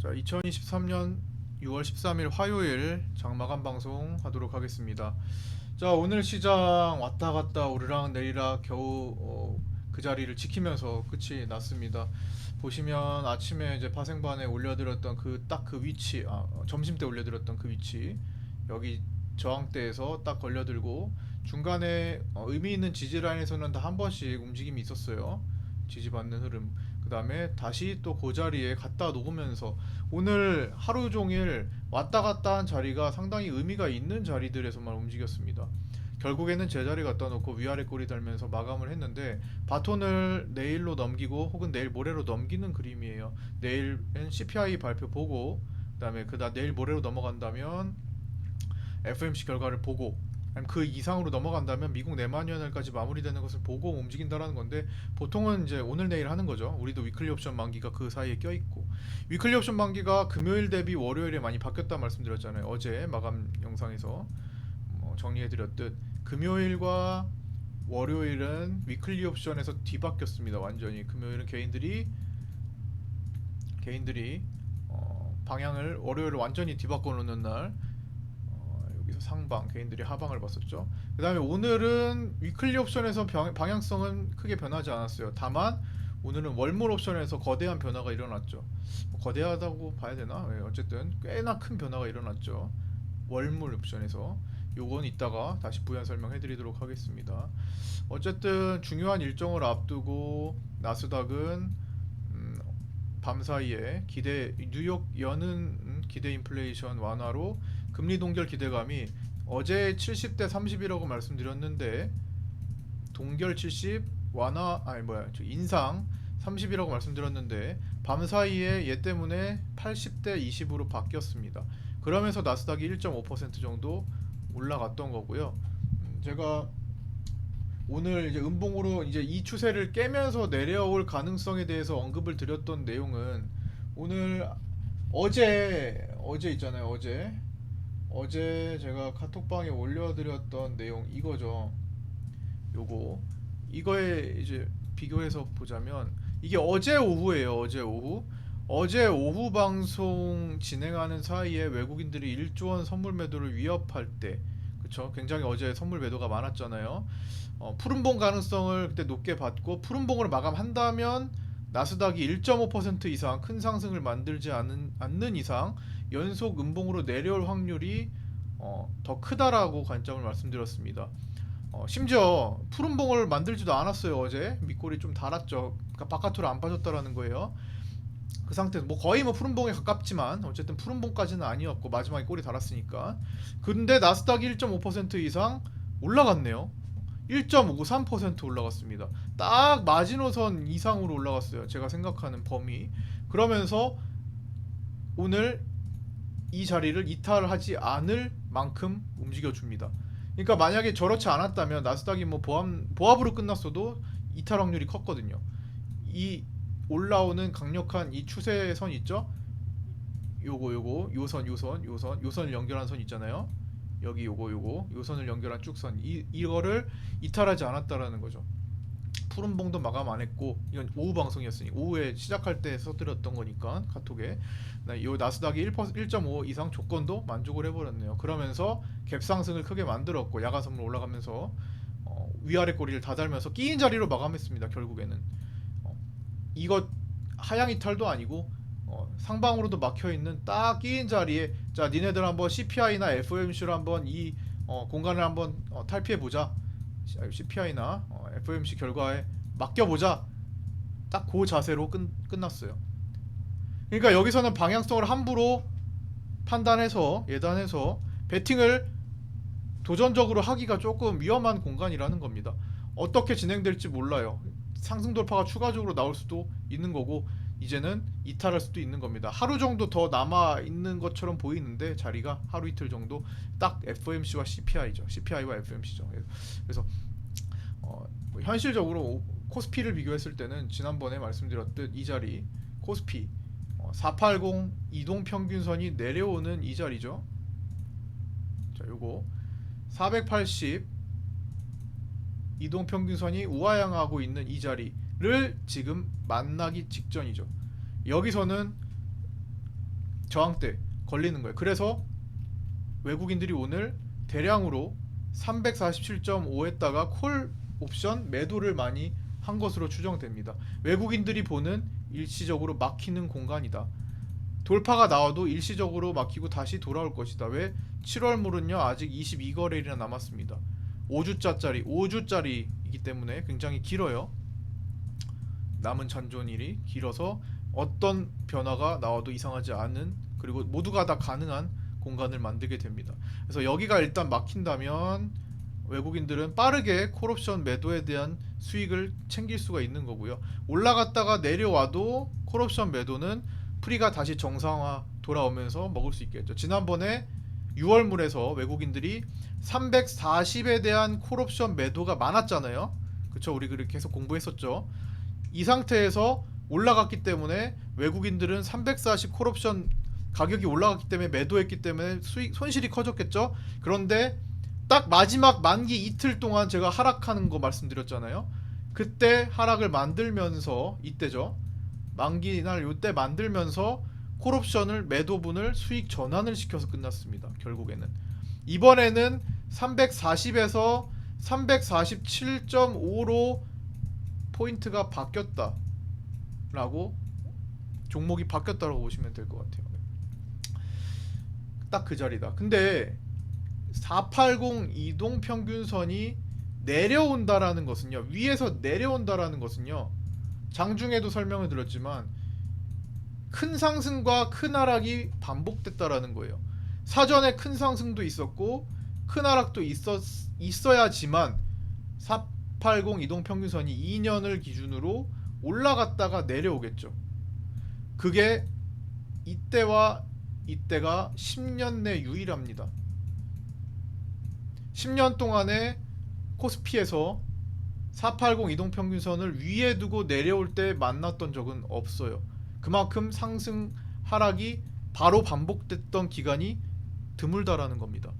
자, 2023년 6월 13일 화요일 장마감 방송 하도록 하겠습니다. 자, 오늘 시장 왔다 갔다 오르락 내리락 겨우 어, 그 자리를 지키면서 끝이 났습니다. 보시면 아침에 이제 파생반에 올려드렸던 그 딱 그 위치, 아, 어, 점심 때 올려드렸던 그 위치 여기 저항대에서 딱 걸려들고 중간에 어, 의미 있는 지지 라인에서는 다 한 번씩 움직임이 있었어요. 지지받는 흐름. 그 다음에 다시 또 그 자리에 갖다 놓으면서 오늘 하루 종일 왔다 갔다 한 자리가 상당히 의미가 있는 자리들에서만 움직였습니다. 결국에는 제자리 갖다 놓고 위아래 꼬리 달면서 마감을 했는데 바톤을 내일로 넘기고 혹은 내일 모레로 넘기는 그림이에요. 내일은 CPI 발표 보고 그다음에 그다 내일 모레로 넘어간다면 FMC 결과를 보고 그 이상으로 넘어간다면 미국 내만연을까지 마무리되는 것을 보고 움직인다라는 건데 보통은 이제 오늘 내일 하는 거죠. 우리도 위클리 옵션 만기가 그 사이에 껴 있고 위클리 옵션 만기가 금요일 대비 월요일에 많이 바뀌었다 말씀드렸잖아요. 어제 마감 영상에서 뭐 정리해드렸듯 금요일과 월요일은 위클리 옵션에서 뒤바뀌었습니다. 완전히 금요일은 개인들이 개인들이 어, 방향을 월요일을 완전히 뒤바꿔 놓는 날 어, 상방 개인들이 하방을 봤었죠. 그 다음에 오늘은 위클리 옵션에서 병- 방향성은 크게 변하지 않았어요. 다만 오늘은 월몰 옵션에서 거대한 변화가 일어났죠. 뭐 거대하다고 봐야 되나? 예, 어쨌든 꽤나 큰 변화가 일어났죠. 월몰 옵션에서 요건 이따가 다시 부연 설명해 드리도록 하겠습니다. 어쨌든 중요한 일정을 앞두고 나스닥은 음, 밤 사이에 기대 뉴욕 음, 기대 인플레이션 완화로 금리 동결 기대감이 어제 70대 30이라고 말씀드렸는데 동결 70 완화 아니 뭐야 저 인상 30이라고 말씀드렸는데 밤 사이에 얘 때문에 80대 20으로 바뀌었습니다. 그러면서 나스닥이 1.5% 정도 올라갔던 거고요. 음, 제가 오늘 이제 음봉으로 이제 이 추세를 깨면서 내려올 가능성에 대해서 언급을 드렸던 내용은 오늘 어제 어제 있잖아요 어제 어제 제가 카톡방에 올려드렸던 내용 이거죠. 요거. 이거에 이제 비교해서 보자면 이게 어제 오후예요 어제 오후. 어제 오후 방송 진행하는 사이에 외국인들이 1조 원 선물 매도를 위협할 때 그쵸? 굉장히 어제 선물 매도가 많았잖아요. 어, 푸른봉 가능성을 그때 높게 봤고 푸른봉으로 마감한다면 나스닥이 1.5% 이상 큰 상승을 만들지 않은, 않는 이상 연속 음봉으로 내려올 확률이 어, 더 크다라고 관점을 말씀드렸습니다. 어, 심지어 푸른 봉을 만들지도 않았어요 어제 밑골이 좀 달았죠. 그러니까 바깥으로 안 빠졌다라는 거예요. 그 상태에서 뭐 거의 뭐 푸른 봉에 가깝지만 어쨌든 푸른 봉까지는 아니었고 마지막에 꼬리 달았으니까 근데 나스닥이 1.5% 이상 올라갔네요. 1.53% 올라갔습니다. 딱 마지노선 이상으로 올라갔어요. 제가 생각하는 범위. 그러면서 오늘 이 자리를 이탈하지 않을 만큼 움직여 줍니다. 그러니까 만약에 저렇지 않았다면 나스닥이 뭐 보합 보합으로 끝났어도 이탈 확률이 컸거든요. 이 올라오는 강력한 이 추세선 있죠? 요거 요거 요선 요선 요선 요선을 연결한 선 있잖아요. 여기 요거 요거 요선을 연결한 쭉선 이 이거를 이탈하지 않았다라는 거죠. 푸른 봉도 마감 안 했고 이건 오후 방송이었으니 오후에 시작할 때 써드렸던 거니까 카톡에 나- 요 나스닥이 1.5 이상 조건도 만족을 해버렸네요. 그러면서 갭 상승을 크게 만들었고 야간 선물 올라가면서 어, 위아래 꼬리를 다 달면서 끼인 자리로 마감했습니다. 결국에는 어, 이거 하향 이탈도 아니고 어, 상방으로도 막혀 있는 딱 끼인 자리에 자 니네들 한번 CPI나 FOMC를 한번 이 어, 공간을 한번 어, 탈피해 보자. CPI나 어, FOMC 결과에 맡겨 보자. 딱 그 자세로 끝, 끝났어요. 그러니까 여기서는 방향성을 함부로 판단해서 예단해서 베팅을 도전적으로 하기가 조금 위험한 공간이라는 겁니다. 어떻게 진행될지 몰라요. 상승 돌파가 추가적으로 나올 수도 있는 거고 이제는 이탈할 수도 있는 겁니다. 하루 정도 더 남아 있는 것처럼 보이는데 자리가 하루 이틀 정도 딱 FOMC와 CPI죠. CPI와 FOMC죠. 그래서 어, 뭐 현실적으로 코스피를 비교했을 때는 지난번에 말씀드렸듯 이 자리 코스피 어, 480 이동 평균선이 내려오는 이 자리죠. 자, 요거 480 이동 평균선이 우하향하고 있는 이 자리를 지금 만나기 직전이죠. 여기서는 저항대 걸리는 거예요. 그래서 외국인들이 오늘 대량으로 347.5에다가 콜 옵션 매도를 많이 한 것으로 추정됩니다. 외국인들이 보는 일시적으로 막히는 공간이다. 돌파가 나와도 일시적으로 막히고 다시 돌아올 것이다. 왜? 7월물은요 아직 22거래일이나 남았습니다. 5주짜리 5주짜리이기 때문에 굉장히 길어요. 남은 잔존일이 길어서 어떤 변화가 나와도 이상하지 않은 그리고 모두가 다 가능한 공간을 만들게 됩니다. 그래서 여기가 일단 막힌다면 외국인들은 빠르게 콜옵션 매도에 대한 수익을 챙길 수가 있는 거고요. 올라갔다가 내려와도 콜옵션 매도는 프리가 다시 정상화 돌아오면서 먹을 수 있겠죠. 지난번에 6월물에서 외국인들이 340에 대한 콜옵션 매도가 많았잖아요. 그쵸? 우리 그렇게 계속 공부했었죠. 이 상태에서 올라갔기 때문에 외국인들은 340 콜옵션 가격이 올라갔기 때문에 매도했기 때문에 수익 손실이 커졌겠죠. 그런데 딱 마지막 만기 이틀 동안 제가 하락하는 거 말씀드렸잖아요. 그때 하락을 만들면서 이때죠. 만기 날 요때 만들면서 콜옵션을 매도분을 수익 전환을 시켜서 끝났습니다. 결국에는 이번에는 340에서 347.5로 포인트가 바뀌었다 라고 종목이 바뀌었다라고 보시면 될 것 같아요. 딱 그 자리다. 근데 480 이동 평균선이 내려온다라는 것은요. 위에서 내려온다라는 것은요. 장중에도 설명을 드렸지만 큰 상승과 큰 하락이 반복됐다라는 거예요. 사전에 큰 상승도 있었고 큰 하락도 있었 있어야지만 480 이동 평균선이 2년을 기준으로 올라갔다가 내려오겠죠. 그게 이때와 이때가 10년 내 유일합니다. 10년 동안에 코스피에서 480 이동 평균선을 위에 두고 내려올 때 만났던 적은 없어요. 그만큼 상승 하락이 바로 반복됐던 기간이 드물다라는 겁니다.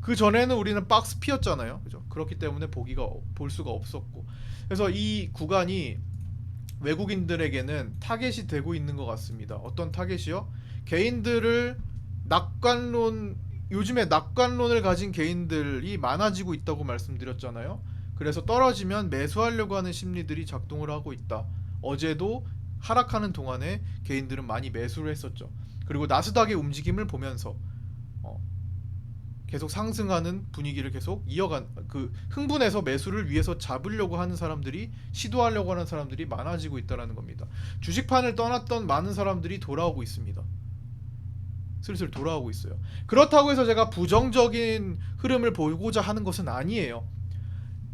그 전에는 우리는 박스 피었잖아요. 그죠? 그렇기 때문에 보기가 볼 수가 없었고. 그래서 이 구간이 외국인들에게는 타겟이 되고 있는 것 같습니다. 어떤 타겟이요? 개인들을 낙관론 요즘에 낙관론을 가진 개인들이 많아지고 있다고 말씀드렸잖아요. 그래서 떨어지면 매수하려고 하는 심리들이 작동을 하고 있다. 어제도 하락하는 동안에 개인들은 많이 매수를 했었죠. 그리고 나스닥의 움직임을 보면서 어, 계속 상승하는 분위기를 계속 이어간 그 흥분해서 매수를 위해서 잡으려고 하는 사람들이 시도하려고 하는 사람들이 많아지고 있다라는 겁니다. 주식판을 떠났던 많은 사람들이 돌아오고 있습니다. 슬슬 돌아오고 있어요. 그렇다고 해서 제가 부정적인 흐름을 보고자 하는 것은 아니에요.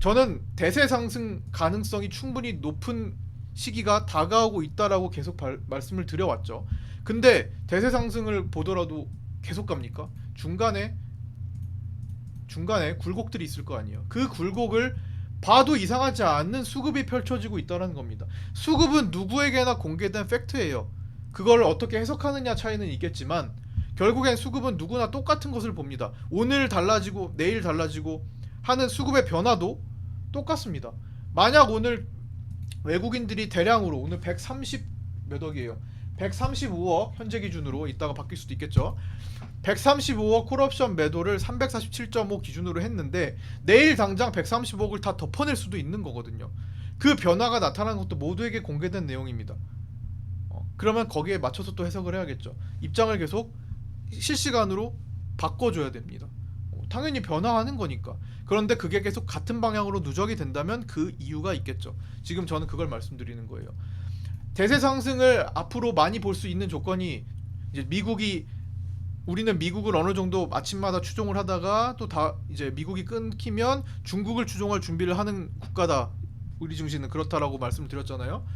저는 대세 상승 가능성이 충분히 높은 시기가 다가오고 있다라고 계속 발, 말씀을 드려왔죠. 근데 대세 상승을 보더라도 계속 갑니까? 중간에 중간에 굴곡들이 있을 거 아니에요. 그 굴곡을 봐도 이상하지 않는 수급이 펼쳐지고 있다는 겁니다. 수급은 누구에게나 공개된 팩트예요. 그걸 어떻게 해석하느냐 차이는 있겠지만 결국엔 수급은 누구나 똑같은 것을 봅니다. 오늘 달라지고 내일 달라지고 하는 수급의 변화도 똑같습니다. 만약 오늘 외국인들이 대량으로 오늘 130 몇 억이에요. 135억 현재 기준으로 이따가 바뀔 수도 있겠죠. 135억 콜옵션 매도를 347.5 기준으로 했는데 내일 당장 130억을 다 덮어낼 수도 있는 거거든요. 그 변화가 나타나는 것도 모두에게 공개된 내용입니다. 어, 그러면 거기에 맞춰서 또 해석을 해야겠죠. 입장을 계속 실시간으로 바꿔줘야 됩니다. 어, 당연히 변화하는 거니까. 그런데 그게 계속 같은 방향으로 누적이 된다면 그 이유가 있겠죠. 지금 저는 그걸 말씀드리는 거예요. 대세 상승을 앞으로 많이 볼 수 있는 조건이 이제 미국이 우리는 미국을 어느 정도 아침마다 추종을 하다가 또 다 이제 미국이 끊기면 중국을 추종할 준비를 하는 국가다. 우리 증시는 그렇다라고 말씀드렸잖아요.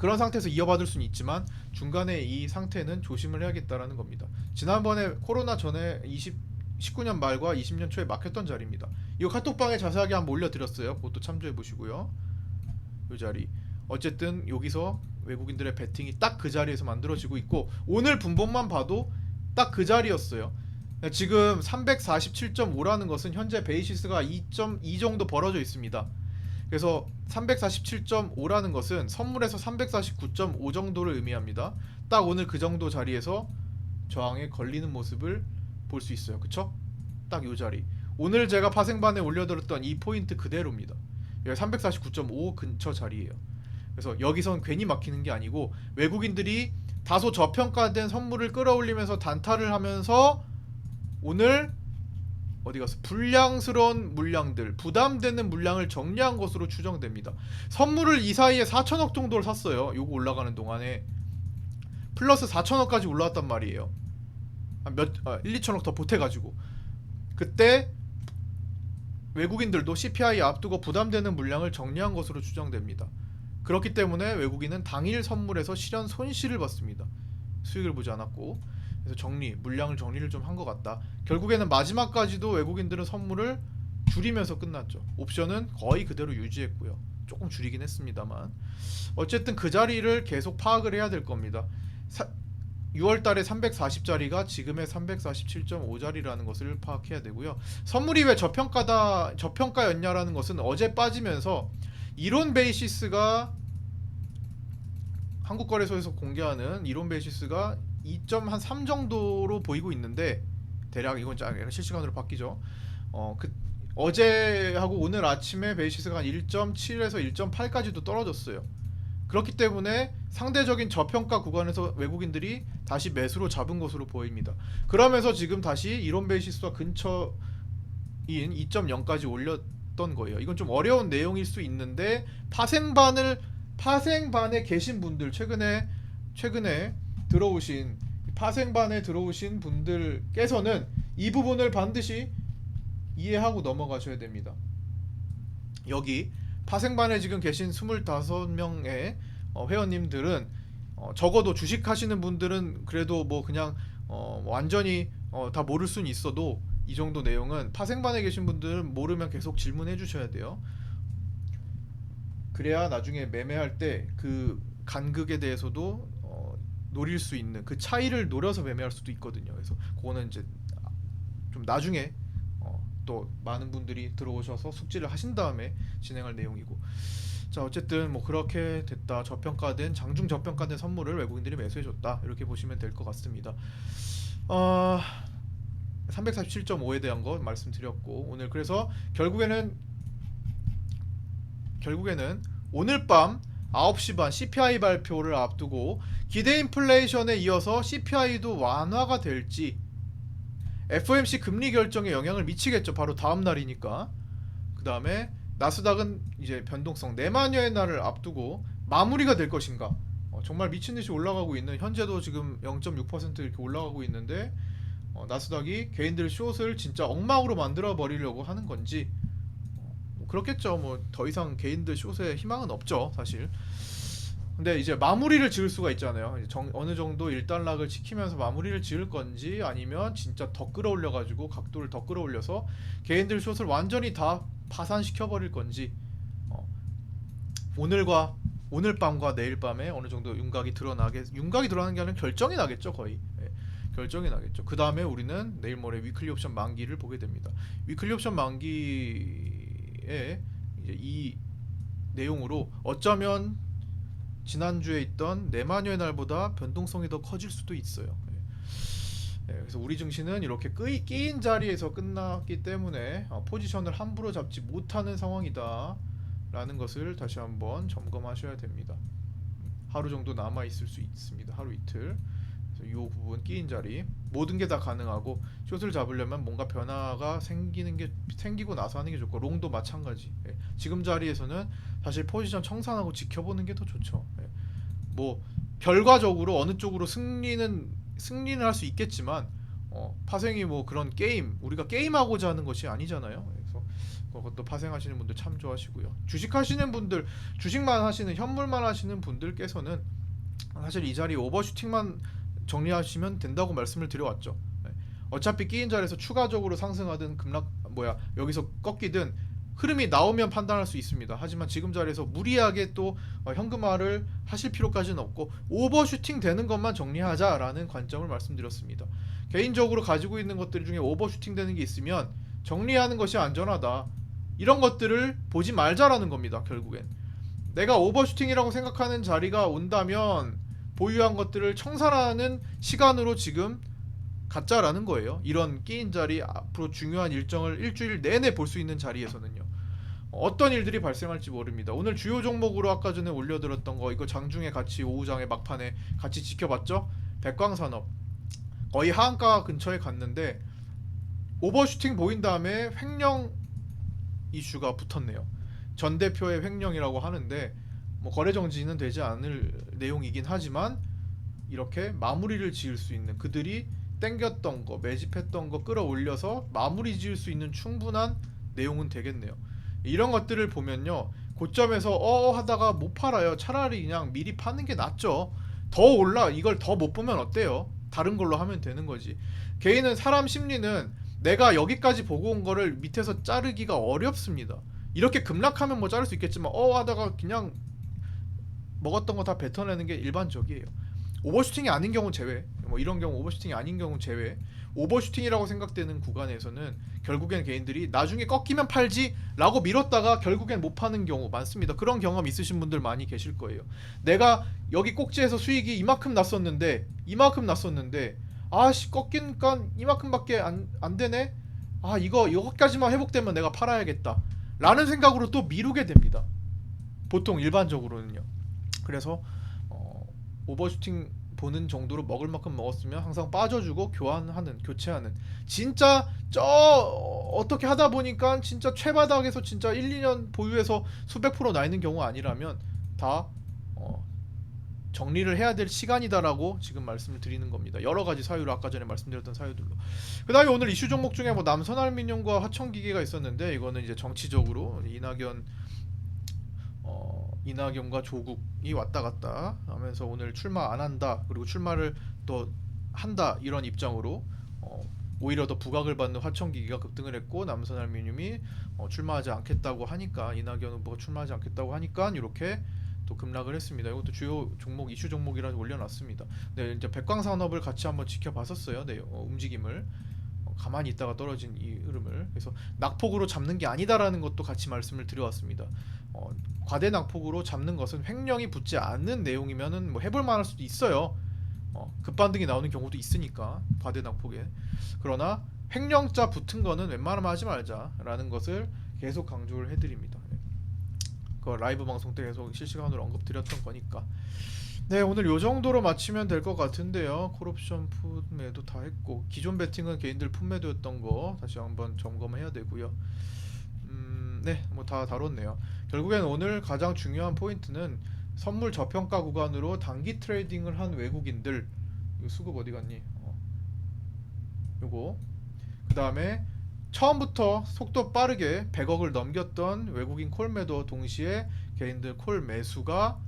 그런 상태에서 이어받을 수는 있지만 중간에 이 상태는 조심을 해야겠다라는 겁니다. 지난번에 코로나 전에 20 19년 말과 20년 초에 막혔던 자리입니다. 이 카톡방에 자세하게 한번 올려드렸어요. 그것도 참조해 보시고요. 이 자리. 어쨌든 여기서 외국인들의 베팅이 딱 그 자리에서 만들어지고 있고 오늘 분봉만 봐도 딱 그 자리였어요. 지금 347.5라는 것은 현재 베이시스가 2.2 정도 벌어져 있습니다. 그래서 347.5라는 것은 선물에서 349.5 정도를 의미합니다. 딱 오늘 그 정도 자리에서 저항에 걸리는 모습을 볼 수 있어요. 그쵸? 딱요 자리. 오늘 제가 파생반에 올려드렸던 이 포인트 그대로입니다. 여기 349.5 근처 자리예요. 그래서 여기선 괜히 막히는 게 아니고 외국인들이 다소 저평가된 선물을 끌어올리면서 단타를 하면서 오늘 어디 가서 불량스러운 물량들, 부담되는 물량을 정리한 것으로 추정됩니다. 선물을 이 사이에 4천억 정도를 샀어요. 요거 올라가는 동안에 플러스 4천억까지 올라왔단 말이에요. 한 몇, 아, 1, 2천억 더 보태가지고 그때 외국인들도 CPI 앞두고 부담되는 물량을 정리한 것으로 추정됩니다. 그렇기 때문에 외국인은 당일 선물에서 실현 손실을 봤습니다. 수익을 보지 않았고 그래서 정리 물량을 정리를 좀 한 것 같다. 결국에는 마지막까지도 외국인들은 선물을 줄이면서 끝났죠. 옵션은 거의 그대로 유지했고요. 조금 줄이긴 했습니다만 어쨌든 그 자리를 계속 파악을 해야 될 겁니다. 6월 달에 340자리가 지금의 347.5자리라는 것을 파악해야 되고요. 선물이 왜 저평가다 저평가였냐라는 것은 어제 빠지면서 이론 베이시스가 한국거래소에서 공개하는 이론 베이시스가 2.3 정도로 보이고 있는데 대략 이건 짜- 실시간으로 바뀌죠. 어, 그 어제하고 오늘 아침에 베이시스가 한 1.7에서 1.8까지도 떨어졌어요. 그렇기 때문에 상대적인 저평가 구간에서 외국인들이 다시 매수로 잡은 것으로 보입니다. 그러면서 지금 다시 이론 베이시스와 근처인 2.0까지 올렸던 거예요. 이건 좀 어려운 내용일 수 있는데 파생반을 파생반에 계신 분들 최근에 최근에 들어오신 파생반에 들어오신 분들께서는 이 부분을 반드시 이해하고 넘어가셔야 됩니다. 여기 파생반에 지금 계신 25명의 어, 회원님들은 어, 적어도 주식 하시는 분들은 그래도 뭐 그냥 어, 완전히 어, 다 모를 수는 있어도 이 정도 내용은 파생반에 계신 분들은 모르면 계속 질문해 주셔야 돼요. 그래야 나중에 매매할 때 그 간극에 대해서도 어, 노릴 수 있는 그 차이를 노려서 매매할 수도 있거든요. 그래서 그거는 이제 좀 나중에 어, 또 많은 분들이 들어오셔서 숙지를 하신 다음에 진행할 내용이고 자 어쨌든 뭐 그렇게 됐다 저평가된 장중 저평가된 선물을 외국인들이 매수해줬다 이렇게 보시면 될 것 같습니다. 어, 347.5에 대한 거 말씀드렸고 오늘 그래서 결국에는 결국에는 오늘 밤 9시 반 CPI 발표를 앞두고 기대 인플레이션에 이어서 CPI도 완화가 될지 FOMC 금리 결정에 영향을 미치겠죠. 바로 다음 날이니까. 그 다음에 나스닥은 이제 변동성 내만여의 날을 앞두고 마무리가 될 것인가. 어, 정말 미친 듯이 올라가고 있는 현재도 지금 0.6% 이렇게 올라가고 있는데 어, 나스닥이 개인들 숏을 진짜 엉망으로 만들어 버리려고 하는 건지 어, 뭐 그렇겠죠. 뭐 더 이상 개인들 숏에 희망은 없죠, 사실. 근데 이제 마무리를 지을 수가 있잖아요. 정, 어느 정도 일단락을 지키면서 마무리를 지을 건지 아니면 진짜 더 끌어올려 가지고 각도를 더 끌어올려서 개인들 숏을 완전히 다 파산시켜 버릴 건지 어, 오늘과 오늘 밤과 내일 밤에 어느 정도 윤곽이 드러나게 윤곽이 드러나는 게 아니라 결정이 나겠죠 거의 예, 결정이 나겠죠. 그 다음에 우리는 내일 모레 위클리 옵션 만기를 보게 됩니다. 위클리 옵션 만기에 이제 이 내용으로 어쩌면 지난주에 있던 네마뉴의 날보다 변동성이 더 커질 수도 있어요. 예. 예, 그래서 우리 증시는 이렇게 끄이, 끼인 자리에서 끝났기 때문에 어, 포지션을 함부로 잡지 못하는 상황이다. 라는 것을 다시 한번 점검하셔야 됩니다. 하루 정도 남아 있을 수 있습니다. 하루 이틀. 그래서 이 부분 끼인 자리 모든 게 다 가능하고 숏을 잡으려면 뭔가 변화가 생기는 게 생기고 나서 하는 게 좋고 롱도 마찬가지. 예. 지금 자리에서는 사실 포지션 청산하고 지켜보는 게 더 좋죠. 예. 뭐 결과적으로 어느 쪽으로 승리는 승리는 할 수 있겠지만 어, 파생이 뭐 그런 게임 우리가 게임하고자 하는 것이 아니잖아요. 그래서 그것도 파생하시는 분들 참조하시고요. 주식 하시는 분들 주식만 하시는 현물만 하시는 분들께서는 사실 이 자리 오버슈팅만 정리하시면 된다고 말씀을 드려왔죠. 네. 어차피 끼인 자리에서 추가적으로 상승하든 급락 뭐야 여기서 꺾이든 흐름이 나오면 판단할 수 있습니다. 하지만 지금 자리에서 무리하게 또 어, 현금화를 하실 필요까지는 없고 오버슈팅 되는 것만 정리하자라는 관점을 말씀드렸습니다. 개인적으로 가지고 있는 것들 중에 오버슈팅 되는 게 있으면 정리하는 것이 안전하다. 이런 것들을 보지 말자라는 겁니다. 결국엔 내가 오버슈팅이라고 생각하는 자리가 온다면 보유한 것들을 청산하는 시간으로 지금 가짜라는 거예요. 이런 끼인 자리 앞으로 중요한 일정을 일주일 내내 볼 수 있는 자리에서는요. 어떤 일들이 발생할지 모릅니다. 오늘 주요 종목으로 아까 전에 올려드렸던 거 이거 장중에 같이 오후장에 막판에 같이 지켜봤죠. 백광산업 거의 하한가 근처에 갔는데 오버슈팅 보인 다음에 횡령 이슈가 붙었네요. 전 대표의 횡령이라고 하는데 뭐 거래 정지는 되지 않을 내용이긴 하지만 이렇게 마무리를 지을 수 있는 그들이 땡겼던 거 매집했던 거 끌어올려서 마무리 지을 수 있는 충분한 내용은 되겠네요. 이런 것들을 보면요 고점에서 어 하다가 못 팔아요. 차라리 그냥 미리 파는 게 낫죠. 더 올라 이걸 더 못 보면 어때요? 다른 걸로 하면 되는 거지. 개인은 사람 심리는 내가 여기까지 보고 온 거를 밑에서 자르기가 어렵습니다. 이렇게 급락하면 뭐 자를 수 있겠지만 어 하다가 그냥 먹었던 거 다 뱉어내는 게 일반적이에요. 오버슈팅이 아닌 경우 제외. 뭐 이런 경우 오버슈팅이 아닌 경우 제외. 오버슈팅이라고 생각되는 구간에서는 결국엔 개인들이 나중에 꺾이면 팔지라고 미뤘다가 결국엔 못 파는 경우 많습니다. 그런 경험 있으신 분들 많이 계실 거예요. 내가 여기 꼭지에서 수익이 이만큼 났었는데 이만큼 났었는데 아씨 꺾이니까 이만큼밖에 안, 안 되네. 아 이거 여기까지만 회복되면 내가 팔아야겠다. 라는 생각으로 또 미루게 됩니다. 보통 일반적으로는요. 그래서 어, 오버슈팅 보는 정도로 먹을 만큼 먹었으면 항상 빠져주고 교환하는 교체하는 진짜 저 어, 어떻게 하다 보니까 진짜 최바닥에서 진짜 1, 2년 보유해서 수백 프로 나 있는 경우 아니라면 다 어, 정리를 해야 될 시간이다라고 지금 말씀을 드리는 겁니다. 여러 가지 사유로 아까 전에 말씀드렸던 사유들로. 그다음에 오늘 이슈 종목 중에 뭐 남선알미늄과 하청기계가 있었는데 이거는 이제 정치적으로 이낙연 어, 이낙연과 조국이 왔다 갔다 하면서 오늘 출마 안 한다 그리고 출마를 또 한다 이런 입장으로 어, 오히려 더 부각을 받는 화청기기가 급등을 했고 남선 알미늄이 어, 출마하지 않겠다고 하니까 이낙연 후보가 출마하지 않겠다고 하니까 이렇게 또 급락을 했습니다. 이것도 주요 종목 이슈 종목이라 올려놨습니다. 네 이제 백광산업을 같이 한번 지켜봤었어요. 네 어, 움직임을 어, 가만히 있다가 떨어진 이 흐름을 그래서 낙폭으로 잡는 게 아니다라는 것도 같이 말씀을 드려왔습니다. 어, 과대 낙폭으로 잡는 것은 횡령이 붙지 않는 내용이면은 뭐 해볼 만할 수도 있어요. 어, 급반등이 나오는 경우도 있으니까 과대 낙폭에 그러나 횡령자 붙은 거는 웬만하면 하지 말자라는 것을 계속 강조를 해드립니다. 네. 그 라이브 방송 때 계속 실시간으로 언급드렸던 거니까. 네 오늘 요 정도로 마치면 될 것 같은데요. 콜옵션 풋매도 다 했고 기존 베팅은 개인들 풋매도였던 거 다시 한번 점검해야 되고요. 음, 네, 뭐 다 다뤘네요. 결국엔 오늘 가장 중요한 포인트는 선물 저평가 구간으로 단기 트레이딩을 한 외국인들. 이거 수급 어디 갔니? 어. 요거. 그 다음에 처음부터 속도 빠르게 100억을 넘겼던 외국인 콜 매도 동시에 개인들 콜 매수가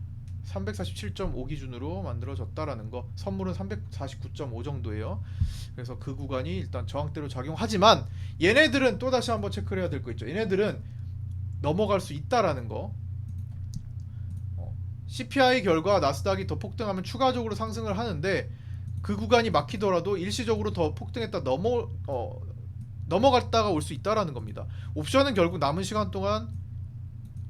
347.5 기준으로 만들어졌다라는 거. 선물은 349.5 정도예요. 그래서 그 구간이 일단 저항대로 작용하지만 얘네들은 또 다시 한번 체크를 해야 될 거 있죠. 얘네들은 넘어갈 수 있다라는 거 어, CPI 결과 나스닥이 더 폭등하면 추가적으로 상승을 하는데 그 구간이 막히더라도 일시적으로 더 폭등했다 넘어 어, 넘어갔다가 올 수 있다라는 겁니다. 옵션은 결국 남은 시간 동안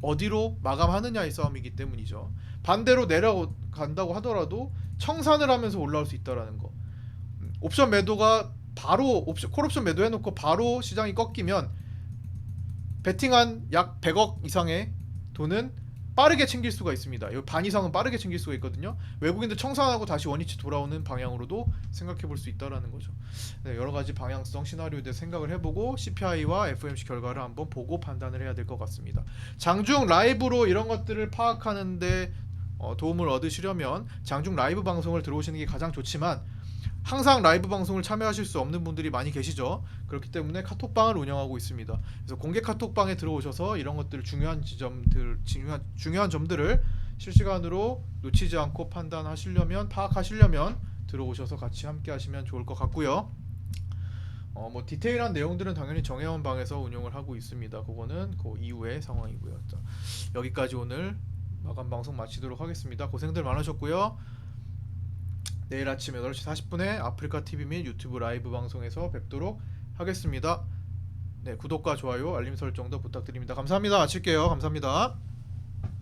어디로 마감하느냐의 싸움이기 때문이죠. 반대로 내려간다고 하더라도 청산을 하면서 올라올 수 있다라는 거. 음, 옵션 매도가 바로 옵션 콜옵션 매도 해놓고 바로 시장이 꺾이면 베팅한 약 100억 이상의 돈은 빠르게 챙길 수가 있습니다. 이 반 이상은 빠르게 챙길 수가 있거든요. 외국인들 청산하고 다시 원위치 돌아오는 방향으로도 생각해 볼 수 있다라는 거죠. 네, 여러 가지 방향성 시나리오에 대해 생각을 해보고 CPI와 FOMC 결과를 한번 보고 판단을 해야 될 것 같습니다. 장중 라이브로 이런 것들을 파악하는데 어, 도움을 얻으시려면 장중 라이브 방송을 들어오시는 게 가장 좋지만 항상 라이브 방송을 참여하실 수 없는 분들이 많이 계시죠. 그렇기 때문에 카톡방을 운영하고 있습니다. 그래서 공개 카톡방에 들어오셔서 이런 것들 중요한 지점들 중요한 중요한 점들을 실시간으로 놓치지 않고 판단하시려면 파악하시려면 들어오셔서 같이 함께 하시면 좋을 것 같고요. 어 뭐 디테일한 내용들은 당연히 정혜원 방에서 운영을 하고 있습니다. 그거는 그 이후의 상황이고요. 자, 여기까지 오늘 마감 방송 마치도록 하겠습니다. 고생들 많으셨고요. 내일 아침 8시 40분에 아프리카 TV 및 유튜브 라이브 방송에서 뵙도록 하겠습니다. 네, 구독과 좋아요, 알림 설정도 부탁드립니다. 감사합니다. 마칠게요. 감사합니다.